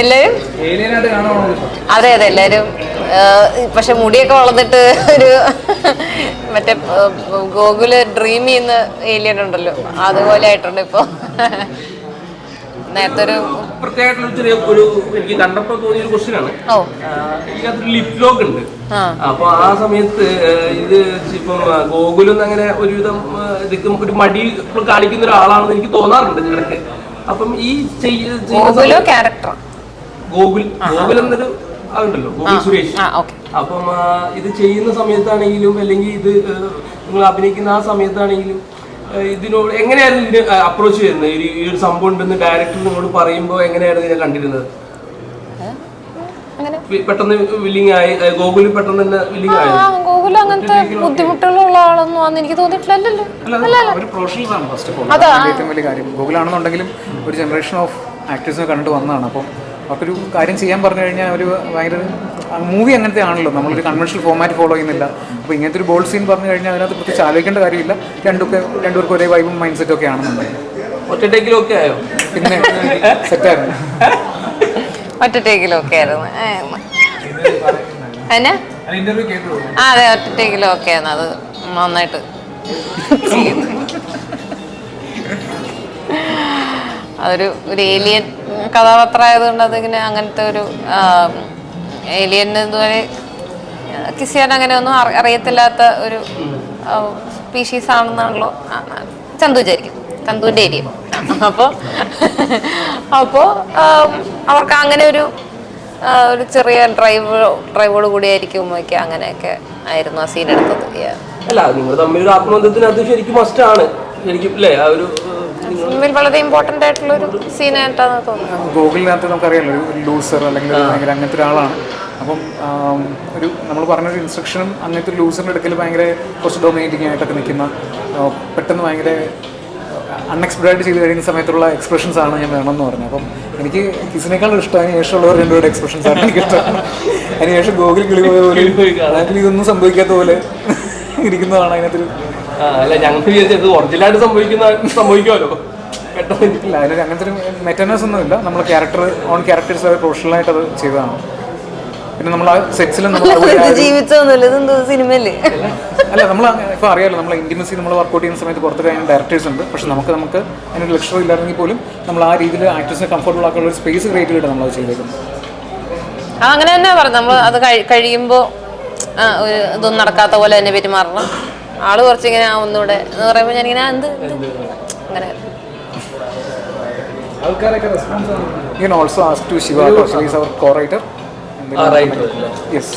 എല്ലാരും? അതെ അതെ എല്ലാരും. പക്ഷെ മുടിയൊക്കെ വളർന്നിട്ട് ഒരു മറ്റേ ഗോകുൽ ഡ്രീം ചെയ്യുന്ന ഏലിയൻ ഉണ്ടല്ലോ. അതുപോലെ ആയിട്ടുണ്ട് ഇപ്പൊ. നേരത്തെ ഒരു പ്രത്യേകമായിട്ടുള്ള ഒരു ചെറിയ ഒരു എനിക്ക് കണ്ടപ്പോൾ തോന്നിയ ഒരു ക്വസ്റ്റ്യൻ ആണ് ലിപ് ലോക്ക് ഉണ്ട്. അപ്പൊ ആ സമയത്ത് ഇത് ഇപ്പം ഗോകുലും അങ്ങനെ ഒരുവിധം ഇതൊക്കെ നമുക്കൊരു മടി കാണിക്കുന്ന ഒരാളാണെന്ന് എനിക്ക് തോന്നാറുണ്ട് ഇടയ്ക്ക് അപ്പം ഈ ഗോകുലോ സമയത്ത് ക്യാരക്ടർ ഗോകുൽ ഗോകുൽ എന്നൊരു ഗോകുൽ സുരേഷ്. അപ്പം ഇത് ചെയ്യുന്ന സമയത്താണെങ്കിലും അല്ലെങ്കിൽ ഇത് നിങ്ങൾ അഭിനയിക്കുന്ന ആ സമയത്താണെങ്കിലും ഇതിനോട് എങ്ങനെയായിരുന്നു ഇതിന് അപ്രോച്ച് ചെയ്യുന്നത്? ഈ ഒരു സംഭവം ഉണ്ടെന്ന് ഡയറക്ടർ നിങ്ങളോട് പറയുമ്പോൾ എങ്ങനെയായിരുന്നു ഇതിനെ കണ്ടിരുന്നത്? പെട്ടെന്ന് ആയി തന്നെ ആയി? അങ്ങനത്തെ ബുദ്ധിമുട്ടുകളുള്ള ആളൊന്നും അന്ന് എനിക്ക് തോന്നിയിട്ടില്ലല്ലോ. ഏറ്റവും വലിയ കാര്യം. ഒരു ജനറേഷൻ ഓഫ് ആക്ടേഴ്സിനെ കണ്ടിട്ട് വന്നതാണ്. അപ്പം അവർക്കൊരു കാര്യം ചെയ്യാൻ പറഞ്ഞു കഴിഞ്ഞാൽ ഒരു ഭയങ്കര മൂവി അങ്ങനത്തെ ആണല്ലോ നമ്മളൊരു കൺവെൻഷണൽ ഫോമാറ്റ് ഫോളോ ചെയ്യുന്നില്ല. അപ്പോൾ ഇങ്ങനത്തെ ഒരു ബോൾഡ് സീൻ പറഞ്ഞു കഴിഞ്ഞാൽ അതിനകത്ത് പ്രത്യേകിച്ച് ആലോചിക്കേണ്ട കാര്യമില്ല. രണ്ടൊക്കെ രണ്ടുപേർക്കും ഒരേ വൈബും മൈൻഡ് സെറ്റും ഒക്കെ ആണെന്നുണ്ടെങ്കിൽ. ഒറ്റ ഒക്കെ ആയോ? പിന്നെ സെറ്റായിരുന്നു ഒറ്റ ടേക്കിലും ഒക്കെ ആയിരുന്നു എന്നാ ആ അതെ ഒറ്റ ടേക്കിലും ഒക്കെ ആയിരുന്നു. അത് നന്നായിട്ട് അതൊരു ഒരു ഏലിയൻ കഥാപാത്രമായതുകൊണ്ട് അതിങ്ങനെ അങ്ങനത്തെ ഒരു ഏലിയൻ ഇതുവരെ കിസിയാൻ അങ്ങനെ ഒന്നും അറി- അറിയത്തില്ലാത്ത ഒരു സ്പീഷീസ് ആണെന്നാണല്ലോ ചന്തു വിചാരിക്കും. ചന്തുവിന്റെ ഏരിയ അപ്പോൾ അപ്പോൾ അവർക്ക് അങ്ങനെ ഒരു ഒരു ചെറിയ ഡ്രൈവ് ഡ്രൈവോട് കൂടി ആയിരിക്കും ഒക്കെ അങ്ങനെയൊക്കെ ആയിരുന്നു ആ സീൻ എടുത്തത്. അല്ല നിങ്ങൾ തമ്മിൽ ഒരു ആത്മബന്ധത്തിനകത്ത് ശരിക്കും മസ്റ്റ് ആണ്. ശരിക്കും അല്ലേ ആ ഒരു സിനിമയിൽ വളരെ ഇമ്പോർട്ടന്റ് ആയിട്ടുള്ള ഒരു സീനായിട്ടാണ് തോന്നുന്നത്. ഗൂഗിളിനകത്ത് നമുക്കറിയാലോ ഒരു ലൂസർ അല്ലെങ്കിൽ ഒരു ഭയങ്കര അങ്ങനത്തെ ഒരാളാണ്. അപ്പം ഒരു നമ്മൾ പറഞ്ഞൊരു ഇൻസ്ട്രക്ഷനും അങ്ങനത്തെ ഒരു ലൂസറിന്റെ അടുക്കൽ ഭയങ്കര കുറച്ച് ഡൊമിനേറ്റിംഗ് ആയിട്ടൊക്കെ നിൽക്കുന്ന പെട്ടെന്ന് ഭയങ്കര അൺഎക്സ്പെക്റ്റഡ് ചെയ്ത് കഴിയുന്ന സമയത്തുള്ള എക്സ്പ്രഷൻസ് ആണ് ഞാൻ വേണമെന്ന് പറഞ്ഞു അപ്പം എനിക്ക് കിസിനേക്കാളും ഇഷ്ടം അതിന് ശേഷമുള്ളവർ രണ്ടുപേരുടെ എക്സ്പ്രഷൻസ് ആണ് എനിക്ക് ഇഷ്ടം അതിന് ശേഷം ഗോകുൽ കിളി പോയ പോലെ ഇതൊന്നും സംഭവിക്കാത്ത പോലെ ഇരിക്കുന്നതാണ് അതിനകത്തൊരു അല്ല ഞങ്ങൾ വിചാരിച്ചത് ഒറിജിനലായിട്ട് സംഭവിക്കുന്ന സംഭവിക്കുമല്ലോ. പെട്ടെന്ന് ഇല്ല അതിനൊരു അങ്ങനത്തെ ഒരു മെറ്റനസ് ഒന്നുമില്ല നമ്മൾ ക്യാരക്ടർ ഓൺ ക്യാരക്ടേഴ്സ് അത് പ്രൊഫഷണലായിട്ട് അത് ചെയ്തതാണ്. പിന്നെ നമ്മൾ ആ ജീവിച്ചൊന്നുമില്ല സിനിമയല്ലേ? അല്ല നമ്മൾ ഇപ്പോൾ അറിയാലോ നമ്മൾ ഇന്റിമസി നമ്മൾ വർക്കൗട്ട് ചെയ്യുന്ന സമയത്ത് പുറത്ത് കഴിഞ്ഞ ഡയറക്ടേഴ്സ് ഉണ്ട്. പക്ഷെ നമുക്ക് നമുക്ക് അതിനൊരു ലക്ഷ്യം ഇല്ലായിരുന്നെങ്കിൽ പോലും നമ്മൾ ആ രീതിയിൽ ആക്ടേഴ്സിനെ കംഫർട്ടബിൾ ആക്കാനുള്ള ഒരു സ്പേസ് ക്രിയേറ്റ് ചെയ്തിട്ട് നമ്മൾ അത് ചെയ്തേക്കുന്നത് അങ്ങനെ തന്നെ പറഞ്ഞു നമ്മൾ അത് കഴിയുമ്പോൾ കഴിയുമ്പോ ഒരു ഇതൊന്നും നടക്കാത്ത പോലെ തന്നെ പെരുമാറണം. ആൾ കുറച്ചിങ്ങനെ ഒന്നുകൂടെ എന്ന് പറയുമ്പോൾ ഞാനിങ്ങനെ എന്ത് എന്ത്? അങ്ങനെ. ആൾക്കാരൊക്കെ റെസ്പോൺസ് ആണ്. You can also ask to Shiva is our co writer. Yes.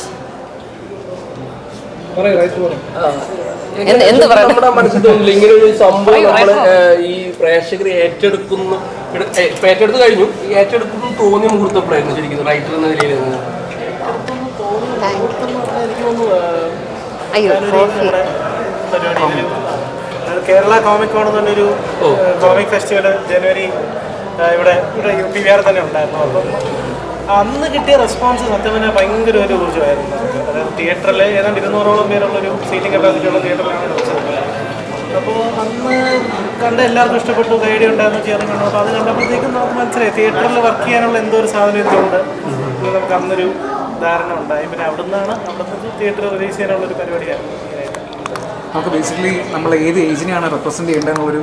എന്ത് പറയണം? നമ്മുടെ മനസ്സിൽ തോന്നില്ല ഇങ്ങനെ ഒരു സംഭവം നമ്മൾ ഈ പ്രേക്ഷകർ ഏറ്റെടുക്കുന്നു ഏറ്റെടുത്ത് കഴിഞ്ഞു. ഈ ഏറ്റെടുക്കുന്നു തോന്നിയ മുഹൂർത്തപ്പോഴായിരുന്നു ശരിക്കും റൈറ്റർ എന്ന നിലയിൽ. അയ്യോ കോഫി പരിപാടി കേരള കോമിക് കോൺ എന്നൊരു പറഞ്ഞൊരു കോമിക് ഫെസ്റ്റിവൽ ജനുവരി ഇവിടെ ഇവിടെ യു പി വിആർ തന്നെ ഉണ്ടായിരുന്നു. അപ്പം അന്ന് കിട്ടിയ റെസ്പോൺസ് സത്യം തന്നെ ഭയങ്കര ഒരു ഊർജമായിരുന്നു. അതായത് തിയേറ്ററിൽ ഏതാണ്ട് ഇരുന്നൂറോളം പേരുള്ളൊരു സീറ്റിംഗ് കപ്പാസിറ്റിയുള്ള തിയേറ്ററിലാണ് വെച്ചത്. അപ്പോൾ അന്ന് കണ്ട എല്ലാവർക്കും ഇഷ്ടപ്പെട്ടു ഗൈഡി ഉണ്ടായിരുന്നു ചേർന്ന് കണ്ടു. അപ്പോൾ അത് കണ്ടപ്പോഴത്തേക്കും നമുക്ക് മനസ്സിലായി തിയേറ്ററിൽ വർക്ക് ചെയ്യാനുള്ള എന്തോ ഒരു സാധനം എന്ന് നമുക്ക് അന്നൊരു ധാരണ ഉണ്ടായി. പിന്നെ അവിടുന്നാണ് അവിടുന്ന് തിയേറ്റർ റിലീസ് ചെയ്യാനുള്ള ഒരു പരിപാടിയായിരുന്നു. നമുക്ക് ബേസിക്കലി നമ്മൾ ഏത് ഏജിനെയാണ് റെപ്രസെന്റ് ഒരു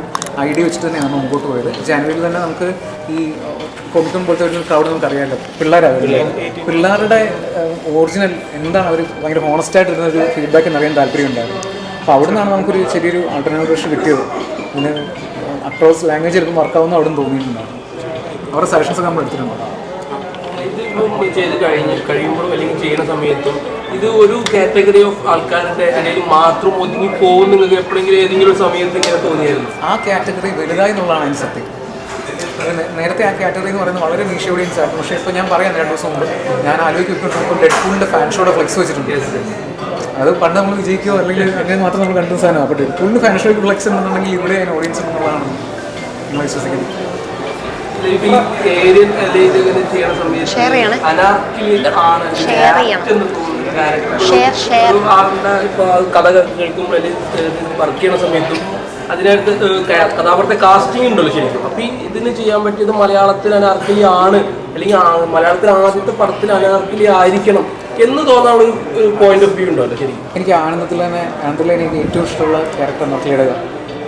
ഐഡിയ വെച്ചിട്ട് തന്നെയാണ് മുമ്പോട്ട് പോയത്. ജനുവരിയിൽ തന്നെ നമുക്ക് ഈ കൊമിക്കൺ പോലത്തെ ഒരു ക്രൗഡ് നമുക്ക് അറിയാമല്ലോ പിള്ളേരാണ് പിള്ളേരുടെ ഒറിജിനൽ എന്താണ് അവർ ഭയങ്കര ഹോണസ്റ്റ് ആയിട്ട് ഇരുന്ന ഒരു ഫീഡ്ബാക്ക് എന്നറിയാൻ താല്പര്യം ഉണ്ടായിരുന്നു. അപ്പോൾ അവിടെ നിന്നാണ് നമുക്കൊരു ചെറിയൊരു ആൾട്ടർനേറ്റീവ് കിട്ടിയത്. പിന്നെ അക്രോസ് ലാംഗ്വേജ് വർക്ക് വർക്കാവുന്ന അവിടെ നിന്ന് തോന്നിയിട്ടുണ്ടായിരുന്നു. അവരുടെ സജഷൻസ് നമ്മൾ എടുത്തിട്ടുണ്ടാവും ചെയ്ത് കഴിഞ്ഞ് കഴിയുമ്പോഴും അല്ലെങ്കിൽ ചെയ്യുന്ന സമയത്തും ഇത് ഒരു കാറ്റഗറി ഓഫ് ആൾക്കാരുടെ അല്ലെങ്കിൽ മാത്രം ഒതുങ്ങി പോകും നിങ്ങൾക്ക് എപ്പോഴെങ്കിലും ഏതെങ്കിലും സമയത്ത് ഇങ്ങനെ തോന്നിയായിരുന്നു? ആ കാറ്റഗറി വലുതായി എന്നുള്ളതാണ് അതിന് സത്യം. നേരത്തെ ആ കാറ്റഗറി എന്ന് പറയുന്നത് വളരെ നീഷ ഓഡിയൻസ് ആയിരുന്നു. പക്ഷേ ഇപ്പോൾ ഞാൻ പറയാം രണ്ട് ദിവസം മുമ്പ് ഞാൻ ആലോചിക്കുമ്പോൾ ഡെഡ് പൂളിന്റെ ഫാൻ ഷോയുടെ ഫ്ലെക്സ് വെച്ചിട്ടുണ്ട്. അത് പണ്ട് നമ്മൾ വിജയിക്കുകയോ അല്ലെങ്കിൽ അങ്ങനെ മാത്രം നമ്മൾ കണ്ട സാധനം അപ്പോൾ ഡെഡ് പൂളിന്റെ ഫാൻ ഷോയ്ക്ക് ഫ്ലെക്സ് എന്നുണ്ടെങ്കിൽ ഇവിടെ അതിന് ഓഡിയൻസ് എന്നുള്ളതാണ് നമ്മൾ വിശ്വസിക്കുന്നത്. ഏരിയൻ അല്ലെങ്കിൽ ചെയ്യണ Share ചെയ്യണേ. ആണ് ചെയ്യണം. ഷെയർ ഷെയർ ആളുടെ കഥ കേൾക്കുമ്പോൾ വർക്ക് ചെയ്യണ സമയത്തും അതിനകത്ത് കഥാപാത്രത്തെ കാസ്റ്റിംഗ് ഉണ്ടല്ലോ ശരിക്കും. അപ്പൊ ഇതിന് ചെയ്യാൻ പറ്റിയത് മലയാളത്തിൽ അനാർക്കലി ആണ്. അല്ലെങ്കിൽ മലയാളത്തിൽ ആദ്യത്തെ പടത്തിൽ അനാർക്കലി ആയിരിക്കണം എന്ന് തോന്നാനുള്ള ഒരു പോയിന്റ് ഓഫ് വ്യൂ ഉണ്ടല്ലോ ശരിക്കും. എനിക്ക് ആനന്ദത്തിൽ തന്നെ ആനന്ദത്തിൽ എനിക്ക് ഏറ്റവും ഇഷ്ടമുള്ള ക്യാരക്ടർ നക്ലിയുടെ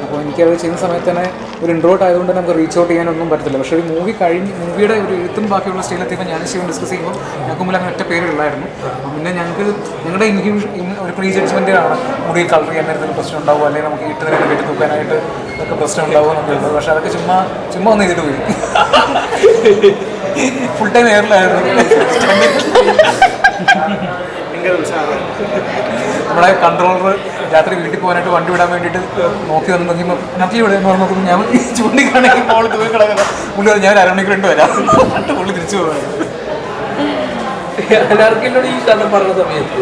അപ്പോൾ എനിക്കത് ചെയ്യുന്ന സമയത്ത് തന്നെ ഒരു ഇൻട്രോട്ട് ആയതുകൊണ്ട് നമുക്ക് റീച്ച് ഔട്ട് ചെയ്യാനൊന്നും പറ്റത്തില്ല. പക്ഷേ ഒരു മൂവി കഴിഞ്ഞ് മൂവിയുടെ ഒരു എഴുത്തും ബാക്കിയുള്ള സ്റ്റേജിലെത്തിയപ്പോൾ ഞാൻ ശിവൻ ഡിസ്കസ് ചെയ്യുമ്പോൾ ഞങ്ങൾക്ക് മുമ്പിൽ അങ്ങനെ ഒറ്റ പേരുള്ളായിരുന്നു പിന്നെ ഞങ്ങൾക്ക് ഞങ്ങളുടെ ഇൻഹ്യൂഷൻ ഒരു പ്രീ ജഡ്ജ്മെന്റാണ് മുടി കളർ ചെയ്യാൻ എന്തെങ്കിലും പ്രശ്നം ഉണ്ടാവുമോ അല്ലെങ്കിൽ നമുക്ക് ഇട്ട് തന്നെ കെട്ടി തൂക്കാനായിട്ട് ഒക്കെ പ്രശ്നം ഉണ്ടാവുമോ എന്നൊക്കെ ഉള്ളത്. പക്ഷേ അതൊക്കെ ചുമ്മാ ചുമ്മാ ഒന്ന് ചെയ്തിട്ട് പോയി. ഫുൾ ടൈം എയറിലായിരുന്നു ഭയങ്കര ഉത്സാഹം. നമ്മുടെ കൺട്രോളർ രാത്രി വീട്ടിൽ പോകാനായിട്ട് വണ്ടി വിടാൻ വേണ്ടിയിട്ട് നോക്കി വന്ന് നോക്കിയപ്പോൾ നക്കി ഇവിടെ എന്ന് പറഞ്ഞു നോക്കുമ്പോൾ ഞാൻ ചൂണ്ടിക്കാണെങ്കിൽ ഇപ്പോൾ തൂക്കി കിടക്കുന്നത് പുള്ളി പറഞ്ഞു, ഞാൻ അരമണിക്കൂർ രണ്ട് വരാം. എന്നിട്ട് പുള്ളി തിരിച്ചു പോകാൻ എല്ലാവർക്കും ഈ കഥ പറഞ്ഞ സമയത്ത്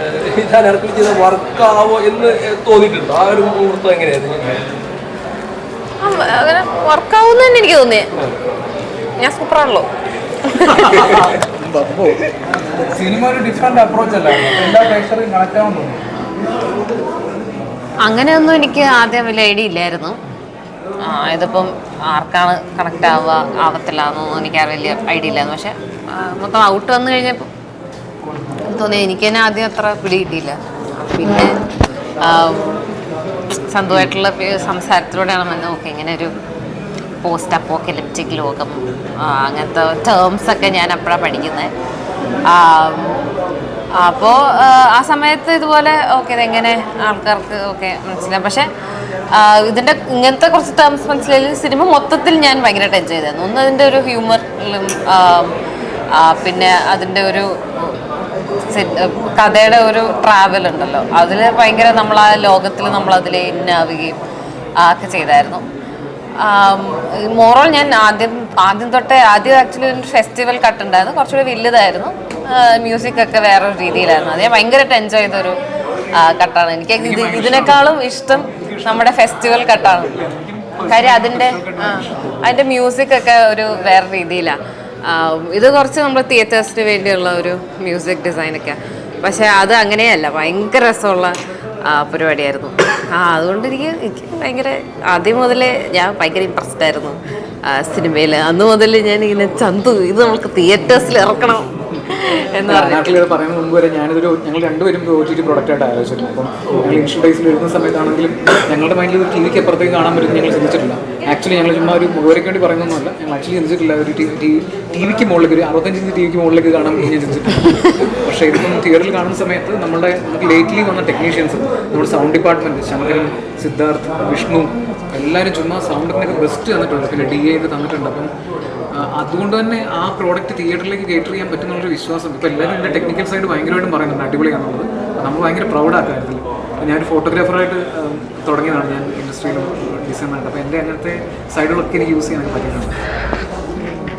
ഏഹ്, ഇത് അനാർക്കലി ചെയ്ത വർക്കാവോ എന്ന് തോന്നിയിട്ടുണ്ടോ? ആ ഒരു മുഹൂർത്തം എങ്ങനെയായിരുന്നു? അങ്ങനെ വർക്കാവും തന്നെ എനിക്ക് തോന്നിയേ. ഞാൻ സൂപ്പറാണല്ലോ സിനിമ ഒരു ഡിഫറെന്റ് അപ്രോച്ച് അല്ല? എല്ലാ പ്രേക്ഷകരും കണക്ട് അങ്ങനെയൊന്നും എനിക്ക് ആദ്യം വലിയ ഐഡിയ ഇല്ലായിരുന്നു. ഇതിപ്പം ആർക്കാണ് കണക്ട് ആവുക ആവത്തില്ല എന്നൊന്നും എനിക്ക് ആ വലിയ ഐഡിയ ഇല്ലായിരുന്നു. പക്ഷെ മൊത്തം ഔട്ട് വന്നു കഴിഞ്ഞപ്പോൾ തോന്നി എനിക്ക് തന്നെ ആദ്യം അത്ര പിടി കിട്ടിയില്ല. പിന്നെ സ്വന്തമായിട്ടുള്ള സംസാരത്തിലൂടെയാണ് വന്നത് ഓക്കെ ഇങ്ങനെ ഒരു പോസ്റ്റ് അപ്പോക്കലിപ്റ്റിക് ലോകം അങ്ങനത്തെ ടേംസ് ഒക്കെ ഞാൻ അപ്പോഴാണ് പഠിക്കുന്നത് അപ്പോൾ ആ സമയത്ത് ഇതുപോലെ ഓക്കെ ഇതെങ്ങനെ ആൾക്കാർക്ക് ഓക്കെ മനസ്സിലാവും പക്ഷേ ഇതിന്റെ ഇങ്ങനത്തെ കുറച്ച് ടേംസ് മനസ്സിലായാലും സിനിമ മൊത്തത്തിൽ ഞാൻ ഭയങ്കരമായിട്ട് എൻജോയ് ചെയ്തായിരുന്നു ഒന്ന് അതിന്റെ ഒരു ഹ്യൂമറിലും പിന്നെ അതിന്റെ ഒരു കഥയുടെ ഒരു ട്രാവൽ ഉണ്ടല്ലോ. അതിൽ ഭയങ്കര നമ്മൾ ആ ലോകത്തിൽ നമ്മൾ അതിൽ ഇന്നാവുകയും ഒക്കെ ചെയ്തായിരുന്നു. മോറോൾ ഞാൻ ആദ്യം ആദ്യം തൊട്ടേ ആദ്യം ആക്ച്വലി ഒരു ഫെസ്റ്റിവൽ കട്ട് ഉണ്ടായിരുന്നു. കുറച്ചുകൂടി വലുതായിരുന്നു. മ്യൂസിക് ഒക്കെ വേറൊരു രീതിയിലായിരുന്നു. അത് ഞാൻ ഭയങ്കരമായിട്ട് എൻജോയ് ചെയ്തൊരു കട്ടാണ് എനിക്ക് ഇത് ഇതിനേക്കാളും ഇഷ്ടം. നമ്മുടെ ഫെസ്റ്റിവൽ കട്ടാണ് കാര്യം അതിന്റെ അതിന്റെ മ്യൂസിക് ഒക്കെ ഒരു വേറെ രീതിയിലാണ് ഇത് കുറച്ച് നമ്മൾ തിയേറ്റേഴ്സിന് വേണ്ടിയുള്ള ഒരു മ്യൂസിക് ഡിസൈനൊക്കെയാണ് പക്ഷേ അത് അങ്ങനെയല്ല. ഭയങ്കര രസമുള്ള പരിപാടിയായിരുന്നു. ആ അതുകൊണ്ട് എനിക്ക് എനിക്ക് ഭയങ്കര ആദ്യം മുതലേ ഞാൻ ഭയങ്കര ഇമ്പ്രസ്ഡ് ആയിരുന്നു. സിനിമയിൽ അന്ന് മുതൽ ഞാൻ ഇങ്ങനെ ചന്തു ഇത് നമുക്ക് തിയേറ്റേഴ്സിൽ ഇറക്കണം. എന്ന് നാട്ടിൽ പറയുന്ന മുമ്പ് വരെ ഞാനിതൊരു ഞങ്ങൾ രണ്ടുപേരും ഒ ടി ടി പ്രൊഡക്റ്റായിട്ട് ആലോചിച്ചിരുന്നു അപ്പം ഞങ്ങൾ ഡേയ്സിൽ എഴുതുന്ന സമയത്താണെങ്കിലും ഞങ്ങളുടെ മൈൻഡിൽ ഒരു ടി വിക്ക് അപ്പുറത്തേക്ക് കാണാൻ പറ്റും ഞങ്ങൾ ചിന്തിച്ചിട്ടില്ല. ആക്ച്വലി ഞങ്ങൾ ചുമ്മാ ഒരു മുഖവരയ്ക്ക് വേണ്ടി പറയുന്നൊന്നുമല്ല. ഞങ്ങൾ ആക്ച്വലി ചിന്തിച്ചിട്ടില്ല. ഒരു ടി ടി വിക്ക് മുകളിലേക്ക് ഒരു അറുപത്തഞ്ച് ഇഞ്ച് ടി വിക്ക് മുകളിലേക്ക് കാണാൻ ഞാൻ ചിന്തിച്ചിട്ടില്ല. പക്ഷേ ഇതിപ്പം തിയേറ്ററിൽ കാണുന്ന സമയത്ത് നമ്മുടെ നമുക്ക് ലേറ്റ്ലി വന്ന ടെക്നീഷ്യൻസ് നമ്മുടെ സൗണ്ട് ഡിപ്പാർട്ട്മെന്റ് ശങ്കരൻ സിദ്ധാർത്ഥ് വിഷ്ണു എല്ലാവരും ചുമ്മാ സൗണ്ടിനൊക്കെ ബെസ്റ്റ് തന്നിട്ടുണ്ട്. പിന്നെ ഡി എ ഒക്കെ തന്നിട്ടുണ്ട്. അപ്പം അതുകൊണ്ട് തന്നെ ആ പ്രോഡക്റ്റ് തിയേറ്ററിലേക്ക് കേറ്റർ ചെയ്യാൻ പറ്റുന്നുള്ളൊരു വിശ്വാസം ഇപ്പോൾ എല്ലാവരും എന്റെ ടെക്നിക്കൽ സൈഡ് ഭയങ്കരമായിട്ടും പറയുന്നുണ്ട് അപ്പോൾ നമ്മൾ ഭയങ്കര പ്രൗഡാണ് കാര്യത്തിൽ ഞാനൊരു ഫോട്ടോഗ്രാഫറായിട്ട് തുടങ്ങിയതാണ് ഞാൻ ഇൻഡസ്ട്രിയിലും ഡിസൈനായിട്ട് അപ്പോൾ എന്റെ അങ്ങനത്തെ സൈഡുകളൊക്കെ എനിക്ക് യൂസ് ചെയ്യാൻ പറ്റിയിട്ടുണ്ട്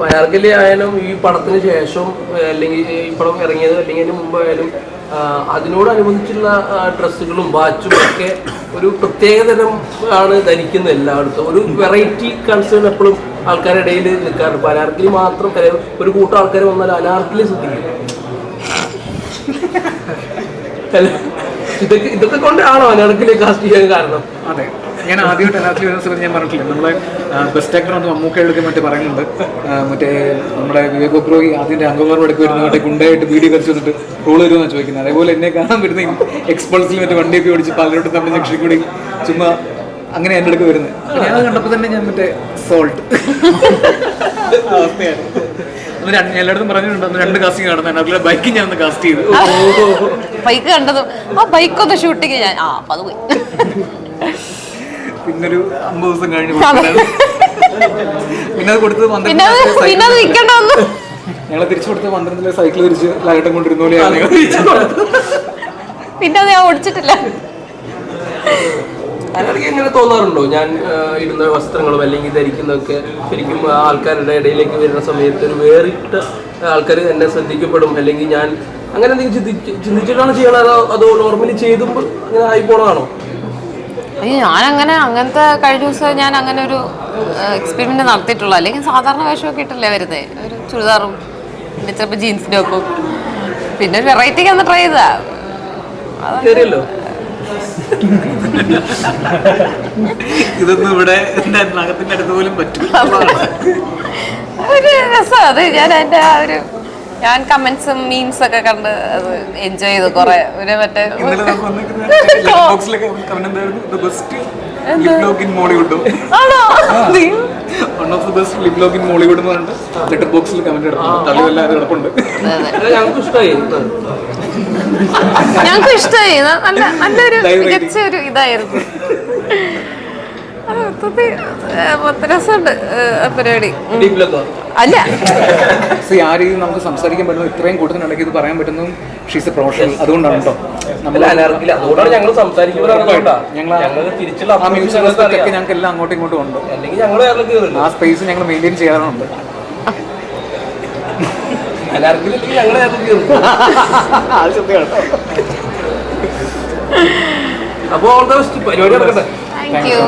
പരാർഗലി ആയാലും ഈ പടത്തിന് ശേഷം അല്ലെങ്കിൽ ഈ പടം ഇറങ്ങിയത് അല്ലെങ്കിൽ അതിന് മുമ്പായാലും അതിനോടനുബന്ധിച്ചുള്ള ഡ്രസ്സുകളും വാച്ചും ഒക്കെ ഒരു പ്രത്യേകതരം ആണ് ധരിക്കുന്നത് എല്ലായിടത്തും. ഒരു വെറൈറ്റി കൺസേൺ എപ്പോഴും ആൾക്കാരുടെ ഇടയിൽ നിൽക്കാറുണ്ട്. പരാർഗലി മാത്രം ഒരു കൂട്ടം ആൾക്കാർ വന്നാൽ അനാർക്കലി ശ്രദ്ധിക്കും. ഇതൊക്കെ ഇതൊക്കെ കൊണ്ടാണോ അനാർക്കലി കാസ്റ്റ് ചെയ്യാൻ കാരണം? അതെ. ഞാൻ ആദ്യമായിട്ട് എല്ലാത്തിലും വരുന്ന സമയത്ത് ഞാൻ പറഞ്ഞിട്ടില്ല? നമ്മളെ ബെസ്റ്റ് ആക്ടർ എന്ന് മമ്മൂക്കയിലൊക്കെ മറ്റേ പറയുന്നുണ്ട്. മറ്റേ നമ്മുടെ വിവേക് ഒബ്രോയി ആദ്യത്തെ അംഗമാർ എടുക്കുക വരുന്ന മറ്റേ ഗുണ്ടായിട്ട് വീഡിയോ കളിച്ച് വന്നിട്ട് റോൾ വരുമെന്ന് ചോദിക്കുന്നത്. അതേപോലെ എന്നെ കാണാൻ വരുന്ന എക്സ്പൾസിൽ മറ്റേ വണ്ടിയൊക്കെ ഓടിച്ച് പലരോട്ടും തമ്മിൽ ജംഗ്ഷൻ കൂടി ചുമ്മാ അങ്ങനെ എന്റെ അടുക്ക് വരുന്നത്. ഞാൻ കണ്ടപ്പോൾ തന്നെ ഞാൻ മറ്റേ സോൾട്ട് അവസ്ഥയാണ് എല്ലായിടത്തും പറഞ്ഞിട്ടുണ്ട്. രണ്ട് കാസ്റ്റിംഗ് നടന്നു. അതിലെ ബൈക്ക് ഞാൻ ഒന്ന് കാസ്റ്റ് ചെയ്തു. ബൈക്ക് കണ്ടതും. ആ ബൈക്ക് ഒന്ന് ഷൂട്ടിങ് ഞാൻ. ആ അപ്പൊ അത് പോയി. പിന്നൊരു അമ്പത് ദിവസം കഴിഞ്ഞ് പിന്നെ അത് കൊടുത്തത് പന്ത്രണ്ട് ഞങ്ങളെ തിരിച്ചു കൊടുത്ത് പന്ത്രണ്ടിലെ സൈക്കിൾ തിരിച്ച് ലൈറ്റം കൊണ്ടിരുന്ന പോലെയാണ്. പിന്നെ അത് ഞാൻ ഓടിച്ചിട്ടില്ല. അനാർക്കി എങ്ങനെ തോന്നാറുണ്ടോ? ഞാൻ ഇടുന്ന വസ്ത്രങ്ങളും അല്ലെങ്കിൽ ധരിക്കുന്നതൊക്കെ ശരിക്കും ആൾക്കാരുടെ ഇടയിലേക്ക് വരുന്ന സമയത്ത് ഒരു വേറിട്ട ആൾക്കാർ എന്നെ ശ്രദ്ധിക്കപ്പെടും അല്ലെങ്കിൽ ഞാൻ അങ്ങനെ എന്തെങ്കിലും ചിന്തിച്ച് ചിന്തിച്ചിട്ടാണ് ചെയ്യണത് അതോ അതോ നോർമലി ചെയ്തുമ്പോൾ അങ്ങനെ ആയി പോണതാണോ അയ്യോ ഞാനങ്ങനെ അങ്ങനത്തെ കഴിഞ്ഞ ദിവസം ഞാൻ അങ്ങനെ ഒരു എക്സ്പെരിമെന്റ് നടത്തിയിട്ടുള്ളൂ. അല്ലെങ്കിൽ സാധാരണ വേഷമൊക്കെ ഇട്ടല്ലേ വരുന്നത് ഒരു ചുരിദാറും പിന്നെ ചിലപ്പോൾ ജീൻസിന്റെ ഒപ്പം. പിന്നെ ഒരു വെറൈറ്റിക്ക് ട്രൈ ചെയ്താ. ഇതൊന്നും ഇവിടെ നഖത്തിന്റെ അടുത്ത് പോലും പറ്റും ഒരു രസം. അത് ഞാൻ എന്റെ ആ ഒരു ഞാൻ കമന്റ്സും മീംസ് ഒക്കെ കണ്ട് അത് എൻജോയ് ചെയ്തു കുറെ. ഒരു മറ്റേ ഇന്നലെ നമുക്ക് വന്നിരിക്കുന്ന എന്തായിരുന്നു? മോളിവുഡ്. ലെറ്റർ ബോക്സിൽ കമന്റ് എടുക്കുന്നു തള്ളി വല്ല അത് കിടപ്പുണ്ട് അല്ല, ഞങ്ങൾക്ക് ഇഷ്ടമായി ഞങ്ങൾക്ക് ഇഷ്ടമായി നല്ല നല്ലൊരു മികച്ച ഒരു ഇതായിരുന്നു. മൊത്തത്തിൽ രസമുണ്ട് പരിപാടി. അല്ല. സി ആ രീതിയിൽ നമുക്ക് സംസാരിക്കാൻ പറ്റുന്നു ഇത്രയും കൂട്ടത്തിനിടയ്ക്ക് ഇത് പറയാൻ പറ്റുന്നതും ഷീസ് എ പ്രൊഫഷണൽ അതുകൊണ്ടാണ് കേട്ടോ. നമ്മൾ അതുകൊണ്ടാണ് ഞങ്ങൾ ഞങ്ങൾ ഞങ്ങൾ ആ approach മ്യൂസിക് ഞങ്ങൾക്ക് എല്ലാം അങ്ങോട്ടും ഇങ്ങോട്ടും ഉണ്ട്. അല്ലെങ്കിൽ ഞങ്ങൾ ആ സ്പേസ് ഞങ്ങൾ മെയിന്റെയിൻ ചെയ്യാറുണ്ട്. ഞങ്ങൾ അത് അപ്പോൾ ഓൾ ദ ബെസ്റ്റ് പരിപാടി നടക്കട്ടെ? Thank you